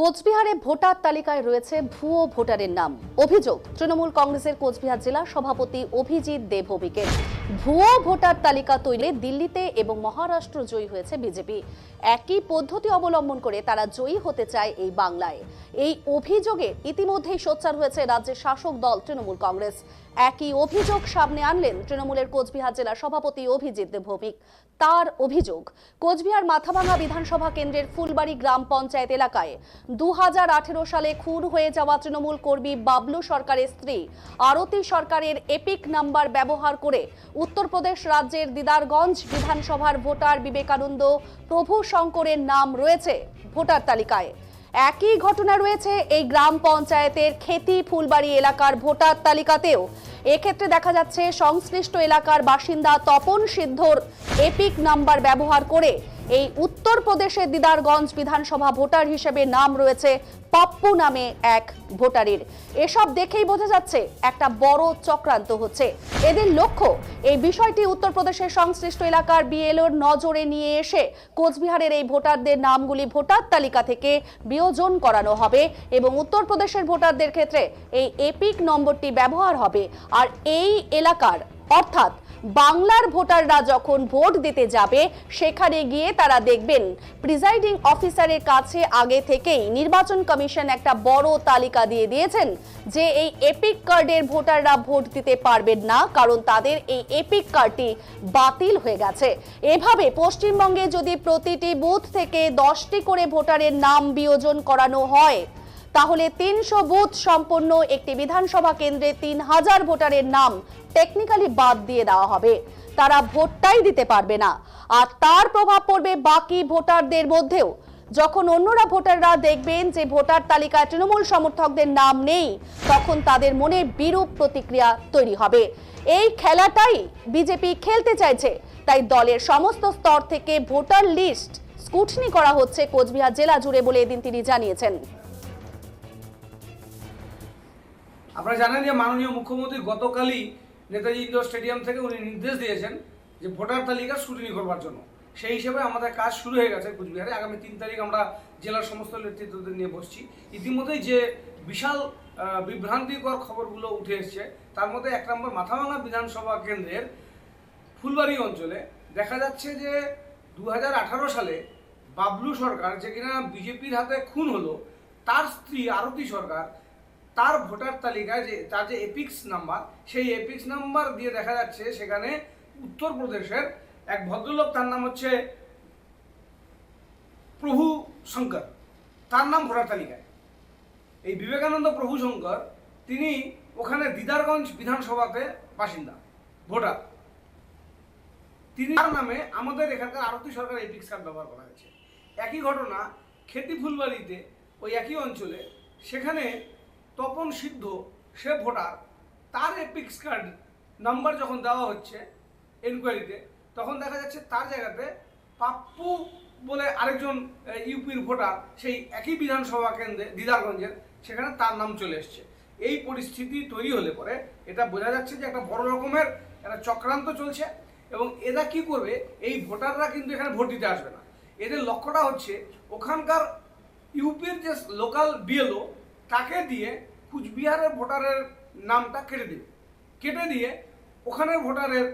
কোচবিহারে ভোটার তালিকায় রয়েছে ভুয়ো ভোটারের নাম। অভিযোগ, তৃণমূল কংগ্রেসের কোচবিহার জেলা সভাপতি অভিজিৎ দেবভৌমিকের ভুয়ো ভোটার তালিকা তৈরি দিল্লিতে এবং মহারাষ্ট্র জয়ী হয়েছে বিজেপি। একই পদ্ধতি অবলম্বন করে তারা জয়ী হতে চায় এই বাংলায়। এই অভিযোগে ইতিমধ্যেই সোচ্চার হয়েছে রাজ্যের শাসক দল তৃণমূল কংগ্রেস। একই অভিযোগ সামনে আনলেন তৃণমূলের কোচবিহার জেলা সভাপতি অভিজিৎ ভৌমিক তার অভিযোগ, কোচবিহার মাথাভাঙা বিধানসভা কেন্দ্রের ফুলবাড়ি গ্রাম পঞ্চায়েত এলাকায় দু হাজার আঠেরো সালে খুন হয়ে যাওয়া তৃণমূল কর্মী বাবলু সরকারের স্ত্রী আরতি সরকারের এপিক নাম্বার ব্যবহার করে উত্তরপ্রদেশ রাজ্যের দিদারগঞ্জ বিধানসভার ভোটার বিবেকানন্দ প্রভু শঙ্করের নাম রয়েছে ভোটার তালিকায়। একই ঘটনা রয়েছে এই গ্রাম পঞ্চায়েতের খেতি ফুলবাড়ি এলাকার ভোটার তালিকাতেও। এক্ষেত্রে দেখা যাচ্ছে সংশ্লিষ্ট এলাকার বাসিন্দা তপন সিদ্ধর এপিক নাম্বার ব্যবহার করে এই উত্তরপ্রদেশের দিদারগঞ্জ বিধানসভা ভোটার হিসেবে নাম রয়েছে পাপ্পু নামে এক ভোটারের। এসব দেখেই বোঝা যাচ্ছে একটা বড় চক্রান্ত হচ্ছে। এদের লক্ষ্য, এই বিষয়টি উত্তরপ্রদেশের সংশ্লিষ্ট এলাকার বিএলওর নজরে নিয়ে এসে কোচবিহারের এই ভোটারদের নামগুলি ভোটার তালিকা থেকে বিয়োজন করানো হবে এবং উত্তরপ্রদেশের ভোটারদের ক্ষেত্রে এই এপিক নম্বরটি ব্যবহার হবে। আর এই এলাকার অর্থাৎ বাংলার ভোটাররা যখন ভোট দিতে যাবে, সেখানে গিয়ে তারা দেখবেন প্রিজাইডিং অফিসারের কাছে আগে থেকেই নির্বাচন কমিশন একটা বড় তালিকা দিয়ে দিয়েছেন যে এই এপিক কার্ডের ভোটাররা ভোট দিতে পারবেন না, কারণ তাদের এই এপিক কার্ডটি বাতিল হয়ে গেছে। এভাবে পশ্চিমবঙ্গে যদি প্রতিটি বুথ থেকে দশটি করে ভোটারের নাম বিয়োজন করানো হয় তাহলে তিনশো বুথ সম্পন্ন একটি বিধানসভা কেন্দ্রে তিন হাজার ভোটারের নাম টেকনিক্যালি বাদ দিয়ে দেওয়া হবে। তারা ভোটটাই দিতে পারবে না। আর তার প্রভাব পড়বে বাকি ভোটারদের মধ্যেও। যখন অন্যরা ভোটাররা দেখবেন যে ভোটার তালিকায় তৃণমূল সমর্থকদের নাম নেই, তখন তাদের মনে বিরূপ প্রতিক্রিয়া তৈরি হবে। এই খেলাটাই বিজেপি খেলতে চাইছে। তাই দলের সমস্ত স্তর থেকে ভোটার লিস্ট স্কুটনি করা হচ্ছে কোচবিহার জেলা জুড়ে বলে এদিন তিনি জানিয়েছেন। আপনারা জানেন যে মাননীয় মুখ্যমন্ত্রী গতকালই নেতাজি ইন্ডোর স্টেডিয়াম থেকে উনি নির্দেশ দিয়েছেন যে ভোটার তালিকা স্ক্রুটিনি করবার জন্য। সেই হিসেবে আমাদের কাজ শুরু হয়ে গেছে কুচবিহারে। আগামী তিন তারিখ আমরা জেলার সমস্ত নেতৃত্বদের নিয়ে বসছি। ইতিমধ্যেই যে বিশাল বিভ্রান্তিকর খবরগুলো উঠে এসছে, তার মধ্যে এক নম্বর মাথাভাঙা বিধানসভা কেন্দ্রের ফুলবাড়ি অঞ্চলে দেখা যাচ্ছে যে দু হাজার আঠারো সালে বাবলু সরকার, যে কিনা বিজেপির হাতে খুন হলো, তার স্ত্রী আরতি সরকার তার ভোটার তালিকায় যে, তার যে এপিক্স নাম্বার, সেই এপিক্স নাম্বার দিয়ে দেখা যাচ্ছে সেখানে উত্তরপ্রদেশের এক ভদ্রলোক, তার নাম হচ্ছে প্রভু শঙ্কর। তার নাম ভোটার তালিকায়। এই বিবেকানন্দ প্রভু শঙ্কর, তিনি ওখানে দিদারগঞ্জ বিধানসভাতে বাসিন্দা, ভোটার। তিনি তার নামে আমাদের এখানকার আরতি সরকার এপিক্স কার্ড ব্যবহার করা হয়েছে। একই ঘটনা খেতি ফুলবাড়িতে ওই একই অঞ্চলে, সেখানে তপন সিদ্ধ, সে ভোটার। তার এপিক্স কার্ড নাম্বার যখন দেওয়া হচ্ছে এনকোয়ারিতে তখন দেখা যাচ্ছে তার জায়গাতে পাপ্পু বলে আরেকজন ইউপির ভোটার, সেই একই বিধানসভা কেন্দ্রে, দিদারগঞ্জের, সেখানে তার নাম চলে এসছে। এই পরিস্থিতি তৈরি হলে পরে এটা বোঝা যাচ্ছে যে একটা বড় রকমের একটা চক্রান্ত চলছে এবং এরা কি করবে, এই ভোটাররা কিন্তু এখানে ভোট দিতে আসবে না। এদের লক্ষ্যটা হচ্ছে ওখানকার ইউপির যে লোকাল বিএলও তাকে দিয়ে কুচবিহারের ভোটারের নামটা কেটে দেবে। কেটে দিয়ে ওখানের ভোটারের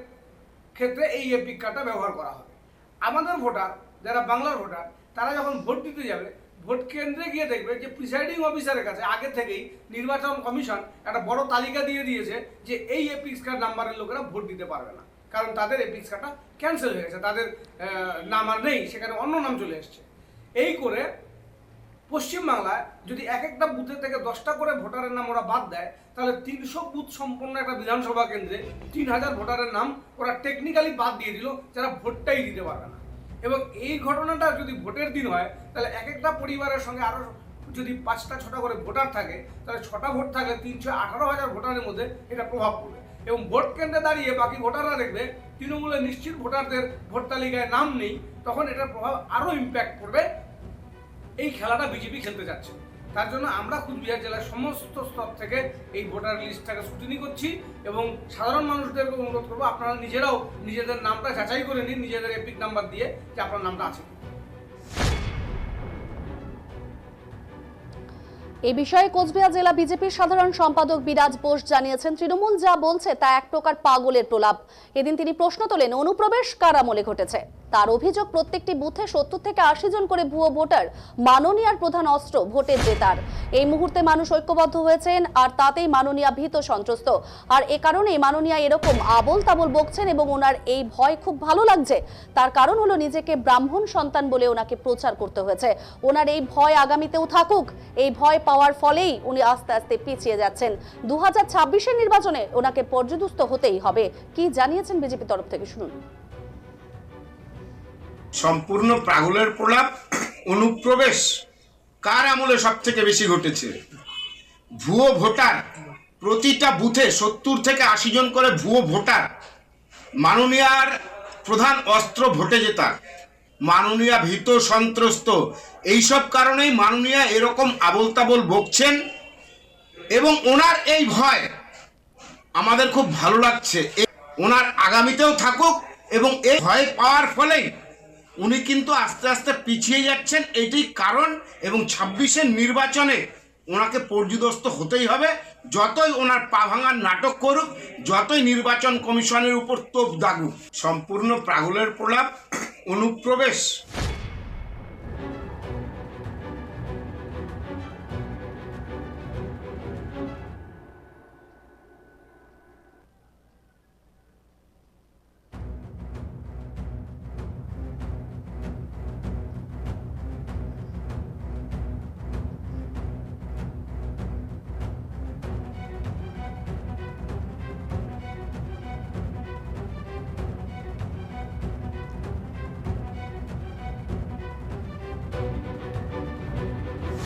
ক্ষেত্রে এই এপিক কার্ডটা ব্যবহার করা হবে। আমাদের ভোটার, যারা বাংলার ভোটার, তারা যখন ভোট দিতে যাবে, ভোট কেন্দ্রে গিয়ে দেখবে যে প্রিসাইডিং অফিসারের কাছে আগে থেকেই নির্বাচন কমিশন একটা বড় তালিকা দিয়ে দিয়েছে যে এই এপিক্স কার্ড নাম্বারের লোকেরা ভোট দিতে পারবে না। কারণ তাদের এপিক্স কার্ডটা ক্যান্সেল হয়ে গেছে, তাদের নাম আর নেই, সেখানে অন্য নাম চলে এসছে। এই করে পশ্চিমবাংলায় যদি এক একটা বুথে থেকে দশটা করে ভোটারের নাম ওরা বাদ দেয়, তাহলে তিনশো বুথ সম্পন্ন একটা বিধানসভা কেন্দ্রে তিন হাজার ভোটারের নাম ওরা টেকনিক্যালি বাদ দিয়ে দিল, যারা ভোটটাই দিতে পারবে না। এবং এই ঘটনাটা যদি ভোটের দিন হয়, তাহলে এক একটা পরিবারের সঙ্গে আরও যদি পাঁচটা, ছটা করে ভোটার থাকে, তাহলে ছটা ভোট থাকলে তিনশো আঠারো হাজার ভোটারের মধ্যে এটা প্রভাব পড়বে। এবং ভোট কেন্দ্রে দাঁড়িয়ে বাকি ভোটাররা দেখবে, তৃণমূলের নিশ্চিত ভোটারদের ভোট তালিকায় নাম নেই, তখন এটার প্রভাব আরও ইম্প্যাক্ট পড়বে। এই খেলাটা বিজেপি খেলতে যাচ্ছে। তার জন্য আমরা কুচবিহার জেলার সমস্ত স্তর থেকে এই ভোটার লিস্টটাকে স্ক্রুটিনি করছি এবং সাধারণ মানুষদেরকে অনুরোধ করব, আপনারা নিজেরাও নিজেদের নামটা যাচাই করে নিন, নিজেদের এপিক নাম্বার দিয়ে যে আপনার নামটা আছে। এই বিষয়ে কোচবিহার জেলা বিজেপির সাধারণ সম্পাদক বিরাজ বোস জানিয়েছেন, তৃণমূল যা বলছে তা এক প্রকার পাগলের প্রলাপ। এদিন তিনি প্রশ্ন তোলেন, অনুপ্রবেশ কার আমলে ঘটেছে? তার অভিযোগ, প্রত্যেকটি বুথে সত্তর থেকে আশি জন করে ভুয়ো ভোটার মাননীয়ার প্রধান অস্ত্র ভোটের জেতার। এই মুহূর্তে মানুষ ঐক্যবদ্ধ হয়েছেন, আর তাতেই মাননীয়া ভীত সন্ত্রস্ত। আর এ কারণে মাননীয়া এরকম আবল তাবল বকছেন এবং ওনার এই ভয় খুব ভালো লাগছে। তার কারণ হলো নিজেকে ব্রাহ্মণ সন্তান বলে ওনাকে প্রচার করতে হয়েছে। ওনার এই ভয় আগামীতেও থাকুক, এই ভয় পাওয়ার ফলেই উনি আস্তে আস্তে পিছিয়ে যাচ্ছেন। দু হাজার নির্বাচনে ওনাকে পর্যদুস্ত হতেই হবে। কি জানিয়েছেন বিজেপি তরফ থেকে শুনুন। সম্পূর্ণ প্রাগুলের প্রলাপ, অনুপ্রবেশ, কার আমলে সব থেকে বেশি ঘটেছে? ভুয়ো ভোটার, প্রতিটা বুথে সত্তর থেকে আশি জন করে ভুয়ো ভোটার। মাননীয়ার প্রধান অস্ত্র ভোটে জেতার মাননীয়া ভীত সন্ত্রস্ত। এইসব কারণেই মাননীয়া এরকম আবল তাবল বকছেন এবং ওনার এই ভয় আমাদের খুব ভালো লাগছে। ওনার আগামীতেও থাকুক এবং এই ভয় পাওয়ার ফলেই উনি কিন্তু আস্তে আস্তে পিছিয়ে যাচ্ছেন। এটি কারণ এবং ছাব্বিশের নির্বাচনে ওনাকে পর্যুদস্ত হতেই হবে। যতই ওনার পা ভাঙার নাটক করুক, যতই নির্বাচন কমিশনের উপর তোপ দাগুক, সম্পূর্ণ প্রাগুলের প্রলাপ অনুপ্রবেশ।